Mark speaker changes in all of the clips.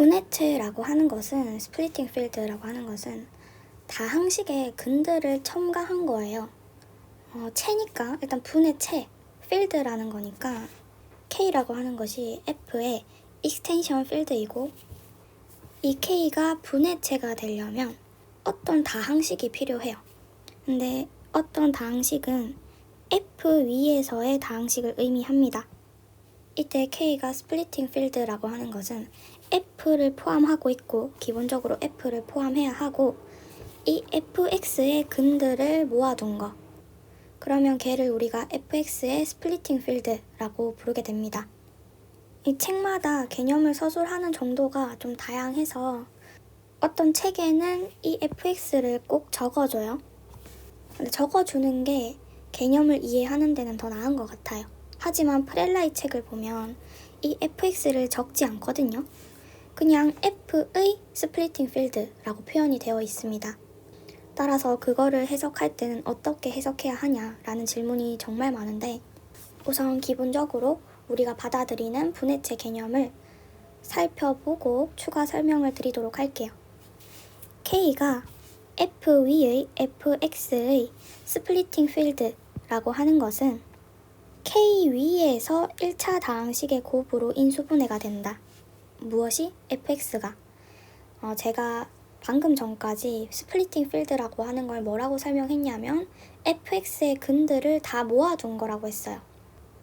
Speaker 1: 분해체라고 하는 것은 스플리팅 필드라고 하는 것은 다항식의 근들을 첨가한 거예요. 어, 체니까 일단 분해체 필드라는 거니까 K라고 하는 것이 F의 익스텐션 필드이고 이 K가 분해체가 되려면 어떤 다항식이 필요해요. 근데 어떤 다항식은 F 위에서의 다항식을 의미합니다. 이때 K가 스플리팅 필드라고 하는 것은 F를 포함하고 있고 기본적으로 F를 포함해야 하고 이 fx의 근들을 모아둔 거 그러면 걔를 우리가 fx의 스플리팅 필드라고 부르게 됩니다. 이 책마다 개념을 서술하는 정도가 좀 다양해서 어떤 책에는 이 fx를 꼭 적어줘요. 근데 적어주는 게 개념을 이해하는 데는 더 나은 것 같아요. 하지만 프렐라이 책을 보면 이 fx를 적지 않거든요. 그냥 f의 스플리팅 필드라고 표현이 되어 있습니다. 따라서 그거를 해석할 때는 어떻게 해석해야 하냐라는 질문이 정말 많은데 우선 기본적으로 우리가 받아들이는 분해체 개념을 살펴보고 추가 설명을 드리도록 할게요. K가 F 위의 fx의 스플리팅 필드라고 하는 것은 K 위에서 1차 다항식의 곱으로 인수분해가 된다. 무엇이? fx가. 어, 제가 방금 전까지 스플리팅 필드라고 하는 걸 뭐라고 설명했냐면 fx의 근들을 다 모아둔 거라고 했어요.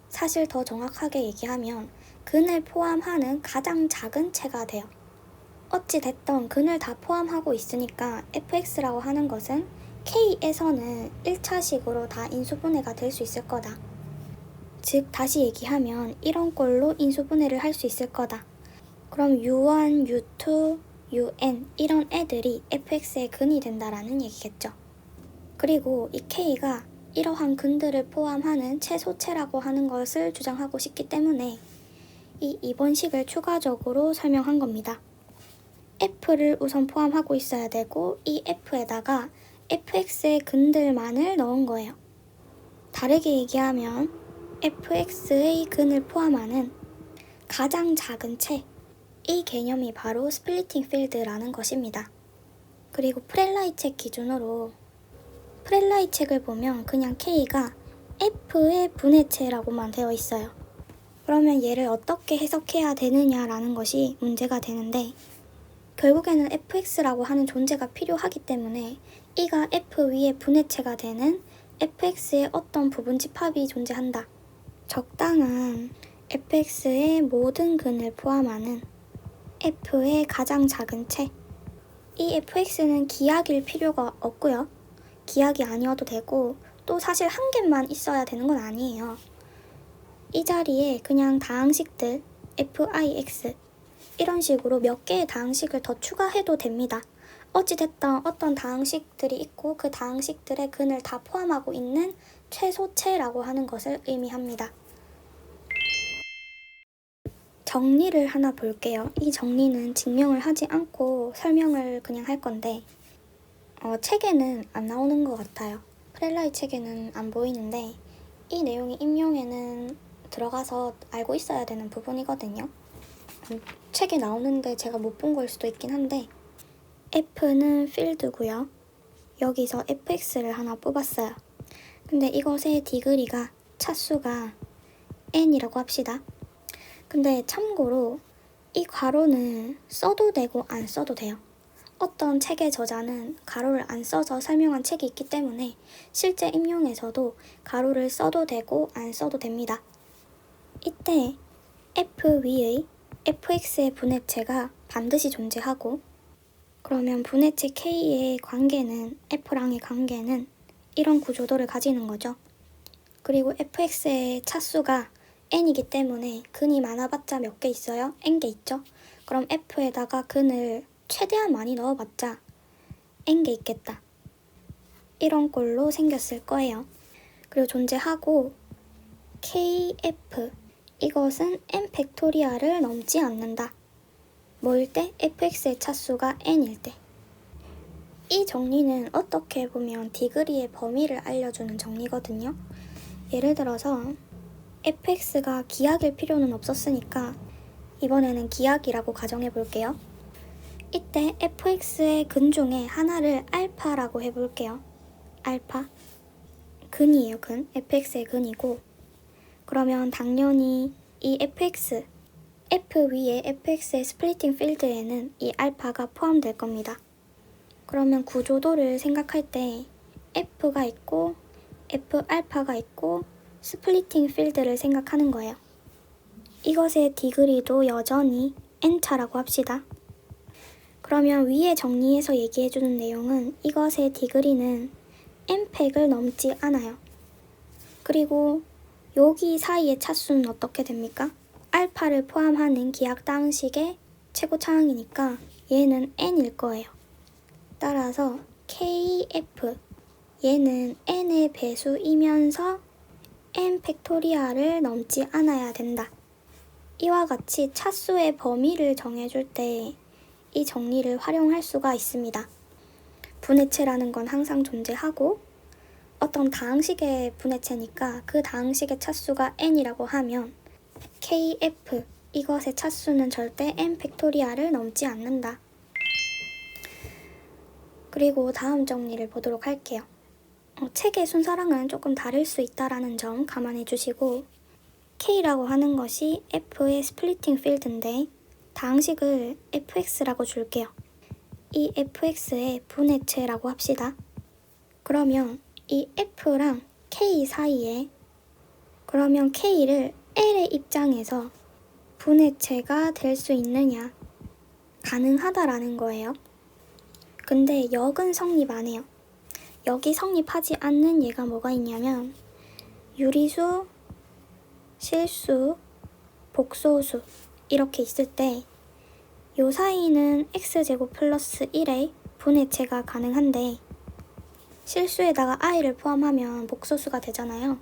Speaker 1: 사실 더 정확하게 얘기하면 근을 포함하는 가장 작은 체가 돼요. 어찌 됐던 근을 다 포함하고 있으니까 fx라고 하는 것은 k에서는 1차식으로 다 인수분해가 될 수 있을 거다. 즉 다시 얘기하면 이런 꼴로 인수분해를 할 수 있을 거다. 그럼 u1, u2, un 이런 애들이 fx의 근이 된다라는 얘기겠죠. 그리고 이 k가 이러한 근들을 포함하는 최소체라고 하는 것을 주장하고 싶기 때문에 이 이번식을 추가적으로 설명한 겁니다. f를 우선 포함하고 있어야 되고 이 f에다가 fx의 근들만을 넣은 거예요. 다르게 얘기하면 fx의 근을 포함하는 가장 작은 체, 이 개념이 바로 스플리팅 필드라는 것입니다. 그리고 프렐라이 책 기준으로 프렐라이 책을 보면 그냥 K가 F의 분해체라고만 되어 있어요. 그러면 얘를 어떻게 해석해야 되느냐라는 것이 문제가 되는데 결국에는 fx라고 하는 존재가 필요하기 때문에 이가 f 위에 분해체가 되는 fx의 어떤 부분 집합이 존재한다. 적당한 fx의 모든 근을 포함하는 f의 가장 작은 체. 이 fx는 기하일 필요가 없고요. 기하이 아니어도 되고 또 사실 한 개만 있어야 되는 건 아니에요. 이 자리에 그냥 다항식들 fix 이런 식으로 몇 개의 다항식을 더 추가해도 됩니다. 어찌됐든 어떤 다항식들이 있고 그 다항식들의 근을 다 포함하고 있는 최소체라고 하는 것을 의미합니다. 정리를 하나 볼게요. 이 정리는 증명을 하지 않고 설명을 그냥 할 건데 어, 책에는 안 나오는 것 같아요. 프렐라이 책에는 안 보이는데 이 내용이 임용에는 들어가서 알고 있어야 되는 부분이거든요. 음, 책에 나오는데 제가 못 본 걸 수도 있긴 한데 F는 필드고요. 여기서 fx를 하나 뽑았어요. 근데 이것의 디그리가 차수가 n이라고 합시다. 근데 참고로 이 괄호는 써도 되고 안 써도 돼요. 어떤 책의 저자는 가로를 안 써서 설명한 책이 있기 때문에 실제 임용에서도 가로를 써도 되고 안 써도 됩니다. 이때 f 위의 fx의 분해체가 반드시 존재하고 그러면 분해체 k의 관계는 f랑의 관계는 이런 구조도를 가지는 거죠. 그리고 fx의 차수가 n이기 때문에 근이 많아봤자 몇 개 있어요? n개 있죠? 그럼 f에다가 근을 최대한 많이 넣어봤자 n개 있겠다. 이런 꼴로 생겼을 거예요. 그리고 존재하고 kf 이것은 n 팩토리아를 넘지 않는다. 뭐일 때? fx의 차수가 n일 때. 이 정리는 어떻게 보면 디그리의 범위를 알려주는 정리거든요. 예를 들어서 fx가 기하일 필요는 없었으니까 이번에는 기하이라고 가정해 볼게요. 이때 fx의 근 중에 하나를 알파라고 해 볼게요. 알파. 근이에요, 근. fx의 근이고. 그러면 당연히 이 fx, f 위에 fx의 스플리팅 필드에는 이 알파가 포함될 겁니다. 그러면 구조도를 생각할 때 f가 있고 f 알파가 있고 스플리팅 필드를 생각하는 거예요. 이것의 디그리도 여전히 n차라고 합시다. 그러면 위에 정리해서 얘기해주는 내용은 이것의 디그리는 n팩을 넘지 않아요. 그리고 여기 사이의 차수는 어떻게 됩니까? 알파를 포함하는 기하 다항식의 최고 차항이니까 얘는 n일 거예요. 따라서 kf 얘는 n의 배수이면서 n 팩토리아를 넘지 않아야 된다. 이와 같이 차수의 범위를 정해줄 때 이 정리를 활용할 수가 있습니다. 분해체라는 건 항상 존재하고 어떤 다항식의 분해체니까 그 다항식의 차수가 n이라고 하면 kf 이것의 차수는 절대 n 팩토리아를 넘지 않는다. 그리고 다음 정리를 보도록 할게요. 어, 책의 순서랑은 조금 다를 수 있다라는 점 감안해 주시고 K라고 하는 것이 F의 스플리팅 필드인데 다항식을 fx라고 줄게요. 이 fx의 분해체라고 합시다. 그러면 이 f랑 k 사이에 그러면 k를 l의 입장에서 분해체가 될 수 있느냐 가능하다라는 거예요. 근데 역은 성립 안 해요. 여기 성립하지 않는 얘가 뭐가 있냐면 유리수, 실수, 복소수 이렇게 있을 때 요 사이는 x제곱 플러스 1의 분해체가 가능한데 실수에다가 i를 포함하면 복소수가 되잖아요.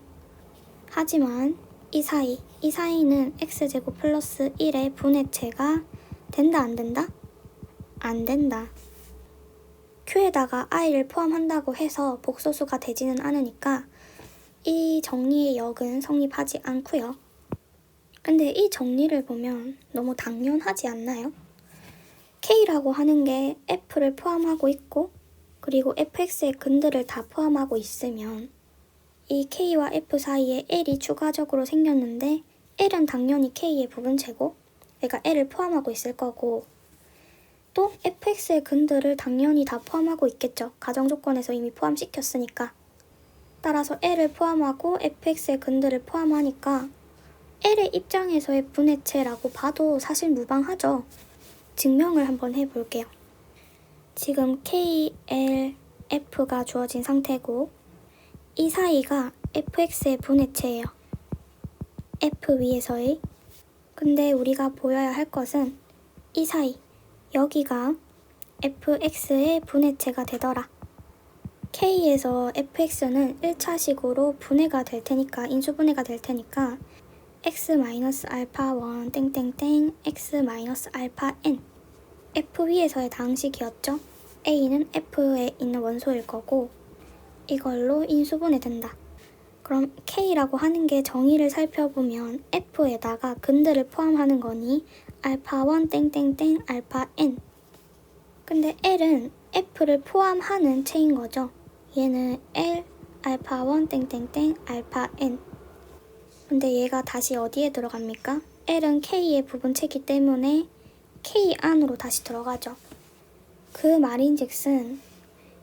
Speaker 1: 하지만 이 사이, 이 사이는 x제곱 플러스 1의 분해체가 된다 안 된다? 안 된다. Q에다가 i를 포함한다고 해서 복소수가 되지는 않으니까 이 정리의 역은 성립하지 않고요. 근데 이 정리를 보면 너무 당연하지 않나요? K라고 하는 게 F를 포함하고 있고 그리고 fx의 근들을 다 포함하고 있으면 이 K와 F 사이에 L이 추가적으로 생겼는데 L은 당연히 K의 부분체고 내가 L을 포함하고 있을 거고 또 fx의 근들을 당연히 다 포함하고 있겠죠. 가정 조건에서 이미 포함시켰으니까. 따라서 L을 포함하고 fx의 근들을 포함하니까 L의 입장에서의 분해체라고 봐도 사실 무방하죠. 증명을 한번 해볼게요. 지금 K, L, F가 주어진 상태고 이 사이가 fx의 분해체예요. F 위에서의 근데 우리가 보여야 할 것은 이 사이 여기가 fx의 분해체가 되더라. k에서 fx는 1차식으로 분해가 될 테니까 인수분해가 될 테니까 x-알파1 땡땡땡 x-알파-n f 위에서의 다항식이었죠. a는 f에 있는 원소일 거고 이걸로 인수분해 된다. 그럼 K라고 하는 게 정의를 살펴보면 F에다가 근들을 포함하는 거니 알파1 땡땡땡 알파 n 근데 L은 F를 포함하는 체인 거죠. 얘는 L 알파1 땡땡땡 알파 n 근데 얘가 다시 어디에 들어갑니까? L은 K의 부분체기 때문에 K 안으로 다시 들어가죠. 그 말인즉슨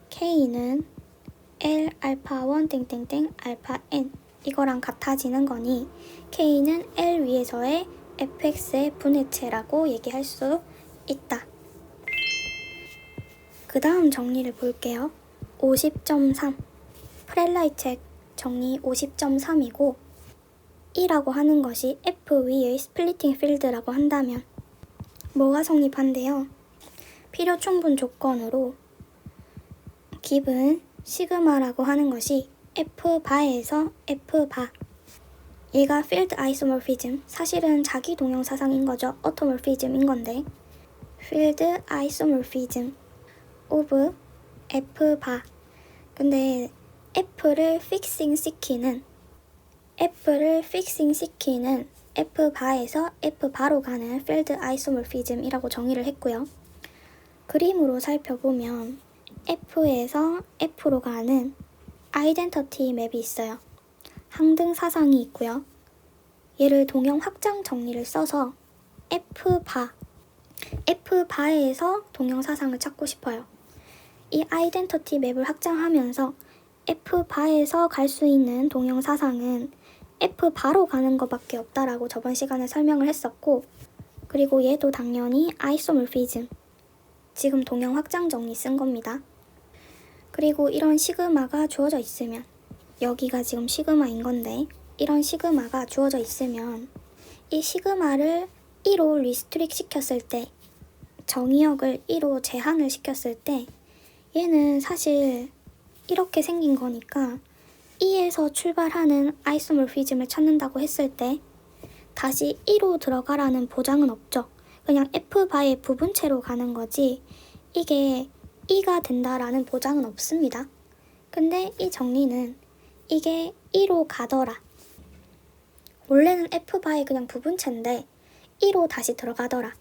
Speaker 1: K는 L 알파 1 땡땡땡 알파 n 이거랑 같아지는 거니 K는 L 위에서의 fx의 분해체라고 얘기할 수 있다. 그 다음 정리를 볼게요. 50.3 프렐라이 책 정리 50.3이고 E라고 하는 것이 F 위의 스플리팅 필드라고 한다면 뭐가 성립한대요? 필요 충분 조건으로 기분 시그마라고 하는 것이 F바에서 F바 얘가 필드 아이소모피즘 사실은 자기 동형 사상인 거죠. 오토모피즘인 건데. 필드 아이소모피즘 오브 F바. 근데 F를 픽싱 시키는 F를 픽싱 시키는 F바에서 F바로 가는 필드 아이소모피즘이라고 정의를 했고요. 그림으로 살펴보면 F에서 F로 가는 아이덴터티 맵이 있어요. 항등 사상이 있고요. 얘를 동형 확장 정리를 써서 F바, F바에서 동형 사상을 찾고 싶어요. 이 아이덴터티 맵을 확장하면서 F바에서 갈 수 있는 동형 사상은 F바로 가는 것밖에 없다라고 저번 시간에 설명을 했었고 그리고 얘도 당연히 아이소몰피즘 지금 동형 확장 정리 쓴 겁니다. 그리고 이런 시그마가 주어져 있으면 여기가 지금 시그마인 건데 이런 시그마가 주어져 있으면 이 시그마를 1로 리스트릭 시켰을 때 정의역을 1로 제한을 시켰을 때 얘는 사실 이렇게 생긴 거니까 E에서 출발하는 아이소몰피즘을 찾는다고 했을 때 다시 1로 들어가라는 보장은 없죠. 그냥 F바의 부분체로 가는 거지 이게 E가 된다라는 보장은 없습니다. 근데 이 정리는 이게 1로 가더라. 원래는 F바의 그냥 부분체인데 1로 다시 들어가더라.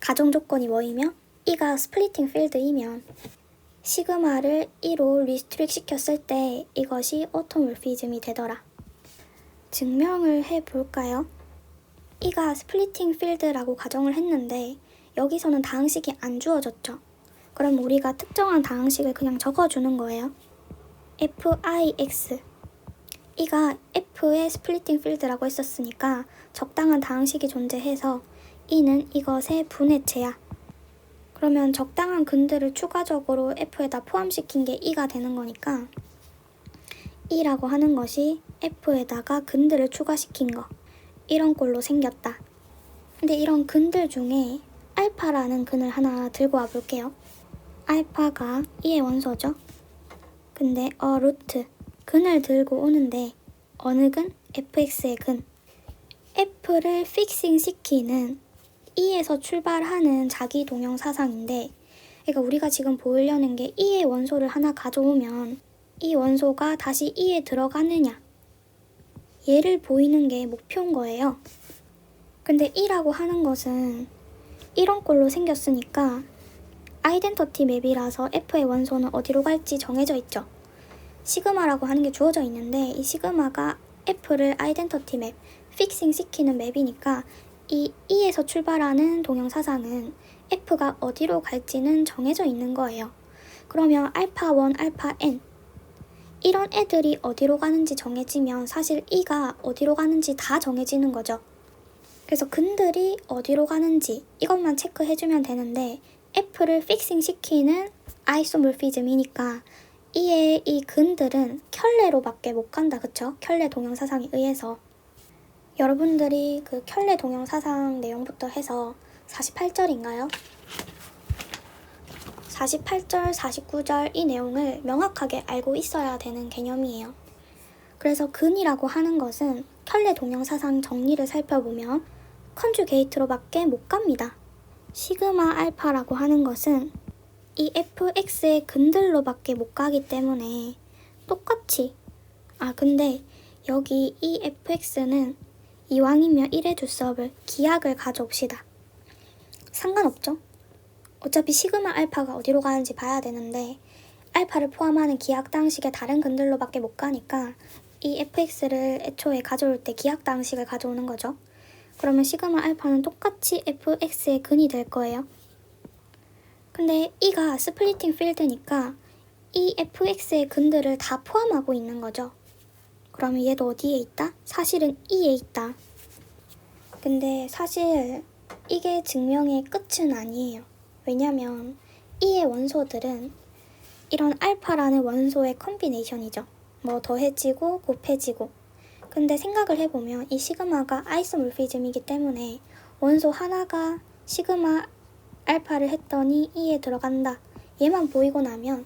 Speaker 1: 가정 조건이 뭐이며 E가 스플리팅 필드이면 시그마를 1로 리스트릭 시켰을 때 이것이 오토몰피즘이 되더라. 증명을 해 볼까요? E가 스플리팅 필드라고 가정을 했는데 여기서는 다항식이 안 주어졌죠. 그럼 우리가 특정한 다항식을 그냥 적어주는 거예요. Fix E가 F의 스플리팅 필드라고 했었으니까 적당한 다항식이 존재해서 E는 이것의 분해체야. 그러면 적당한 근들을 추가적으로 F에다 포함시킨 게 E가 되는 거니까 E라고 하는 것이 F에다가 근들을 추가시킨 거 이런 꼴로 생겼다. 근데 이런 근들 중에 알파라는 근을 하나 들고 와 볼게요. 알파가 E의 원소죠. 근데 어 루트 근을 들고 오는데 어느 근? fx의 근. f를 픽싱 시키는 e에서 출발하는 자기 동형 사상인데 그러니까 우리가 지금 보이려는 게 e의 원소를 하나 가져오면 이 원소가 다시 e에 들어가느냐 얘를 보이는 게 목표인 거예요. 근데 e라고 하는 것은 이런 꼴로 생겼으니까 아이덴터티 맵이라서 f의 원소는 어디로 갈지 정해져 있죠. 시그마라고 하는 게 주어져 있는데 이 시그마가 f를 아이덴터티 맵, 픽싱 시키는 맵이니까 이 e에서 출발하는 동형 사상은 f가 어디로 갈지는 정해져 있는 거예요. 그러면 알파 1, 알파 n 이런 애들이 어디로 가는지 정해지면 사실 e가 어디로 가는지 다 정해지는 거죠. 그래서 근들이 어디로 가는지 이것만 체크해주면 되는데 f를 픽싱 시키는 아이소몰피즘이니까 이의 이 근들은 켤레로밖에 못 간다 그쵸? 켤레 동영 사상에 의해서 여러분들이 그 켤레 동영 사상 내용부터 해서 48절인가요? 48절, 49절 이 내용을 명확하게 알고 있어야 되는 개념이에요. 그래서 근이라고 하는 것은 켤레 동영사상 정리를 살펴보면 컨주게이트로밖에 못 갑니다. 시그마 알파라고 하는 것은 이 fx의 근들로밖에 못 가기 때문에 똑같이 아 근데 여기 이 fx는 이왕이면 1의 두 수업을 기약을 가져옵시다. 상관없죠? 어차피 시그마 알파가 어디로 가는지 봐야 되는데 알파를 포함하는 기약 당식의 다른 근들로밖에 못 가니까 이 fx를 애초에 가져올 때 기약 당식을 가져오는 거죠. 그러면 시그마 알파는 똑같이 fx의 근이 될 거예요. 근데 E가 스플리팅 필드니까 이 fx의 근들을 다 포함하고 있는 거죠. 그러면 얘도 어디에 있다? 사실은 E에 있다. 근데 사실 이게 증명의 끝은 아니에요. 왜냐면 E의 원소들은 이런 알파라는 원소의 컴비네이션이죠. 뭐 더해지고 곱해지고. 근데 생각을 해보면 이 시그마가 아이소몰피즘이기 때문에 원소 하나가 시그마 알파를 했더니 E에 들어간다. 얘만 보이고 나면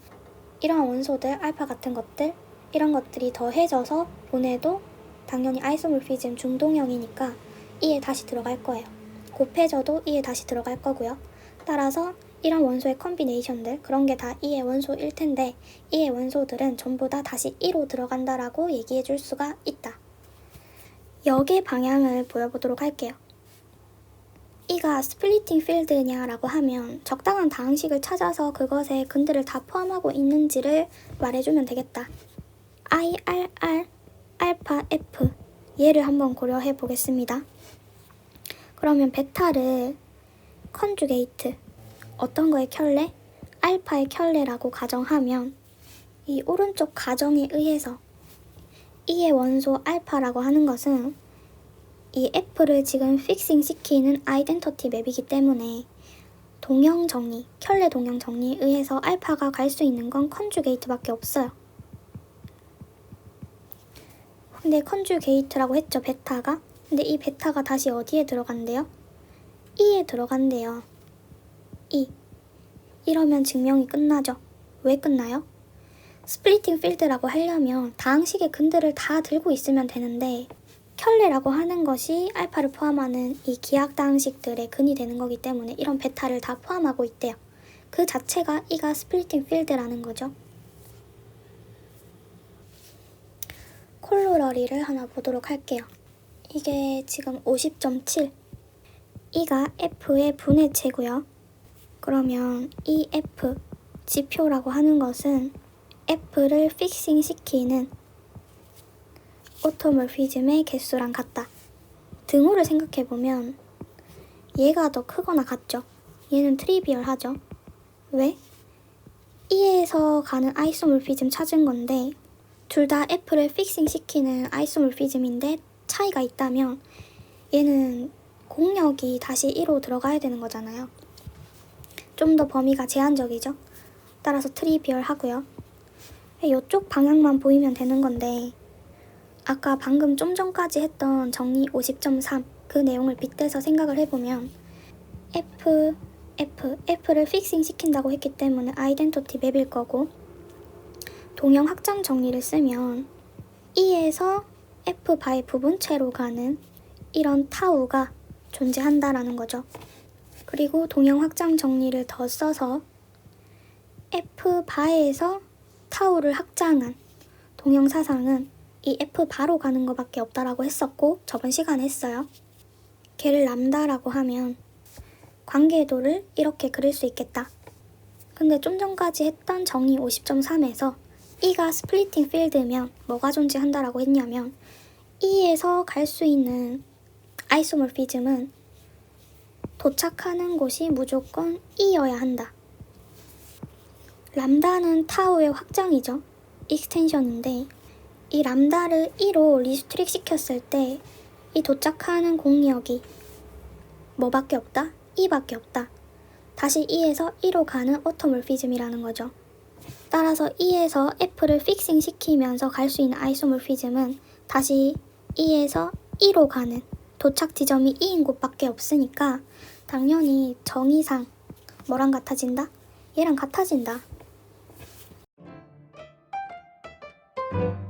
Speaker 1: 이런 원소들, 알파 같은 것들, 이런 것들이 더해져서 보내도 당연히 아이소몰피즘 중동형이니까 E에 다시 들어갈 거예요. 곱해져도 E에 다시 들어갈 거고요. 따라서 이런 원소의 컨비네이션들 그런 게다 E의 원소일 텐데 E의 원소들은 전부 다 다시 1로 들어간다라고 얘기해 줄 수가 있다. 역의 방향을 보여보도록 할게요. 이가 스플리팅 필드냐라고 하면 적당한 다항식을 찾아서 그것에 근들을 다 포함하고 있는지를 말해주면 되겠다. IRR 알파 F 얘를 한번 고려해 보겠습니다. 그러면 베타를 컨주게이트 어떤 거의 켤레? 알파의 켤레라고 가정하면 이 오른쪽 가정에 의해서 이의 원소 알파라고 하는 것은 이 F를 지금 픽싱 시키는 아이덴터티 맵이기 때문에 동형 정리, 켤레 동형 정리에 의해서 알파가 갈 수 있는 건 컨주게이트밖에 없어요. 근데 컨주게이트라고 했죠, 베타가. 근데 이 베타가 다시 어디에 들어간대요? E에 들어간대요. E. 이러면 증명이 끝나죠. 왜 끝나요? 스플리팅 필드라고 하려면 다항식의 근들을 다 들고 있으면 되는데 켤레라고 하는 것이 알파를 포함하는 이 기하 다항식들의 근이 되는 거기 때문에 이런 베타를 다 포함하고 있대요. 그 자체가 이가 스플리팅 필드라는 거죠. 콜로러리를 하나 보도록 할게요. 이게 지금 50.7 이가 F의 분해체고요. 그러면 이 F 지표라고 하는 것은 F를 픽싱 시키는 오토몰피즘의 개수랑 같다. 등호를 생각해보면 얘가 더 크거나 같죠. 얘는 트리비얼하죠. 왜? E에서 가는 아이소몰피즘 찾은 건데 둘다 F를 픽싱 시키는 아이소몰피즘인데 차이가 있다면 얘는 공력이 다시 1로 들어가야 되는 거잖아요. 좀 더 범위가 제한적이죠. 따라서 트리비얼 하고요. 이쪽 방향만 보이면 되는 건데 아까 방금 좀 전까지 했던 정리 50.3 그 내용을 빗대서 생각을 해보면 F, F, F를 픽싱 시킨다고 했기 때문에 아이덴티티 맵일 거고 동형 확장 정리를 쓰면 E에서 F 바의 부분체로 가는 이런 타우가 존재한다라는 거죠. 그리고 동형 확장 정리를 더 써서 F 바에서 타우를 확장한 동형 사상은 이 F 바로 가는 것밖에 없다라고 했었고 저번 시간에 했어요. 걔를 람다라고 하면 관계도를 이렇게 그릴 수 있겠다. 근데 좀 전까지 했던 정의 50.3에서 E가 스플리팅 필드면 뭐가 존재한다라고 했냐면 E에서 갈 수 있는 아이소몰피즘은 도착하는 곳이 무조건 E여야 한다. 람다는 타우의 확장이죠. 익스텐션인데 이 람다를 1로 리스트릭 시켰을 때 이 도착하는 공력이 뭐밖에 없다? 2밖에 없다. 다시 2에서 1로 가는 오토몰피즘이라는 거죠. 따라서 2에서 F를 픽싱 시키면서 갈 수 있는 아이소몰피즘은 다시 2에서 2로 가는 도착 지점이 2인 곳밖에 없으니까 당연히 정의상 뭐랑 같아진다? 얘랑 같아진다. Thank you.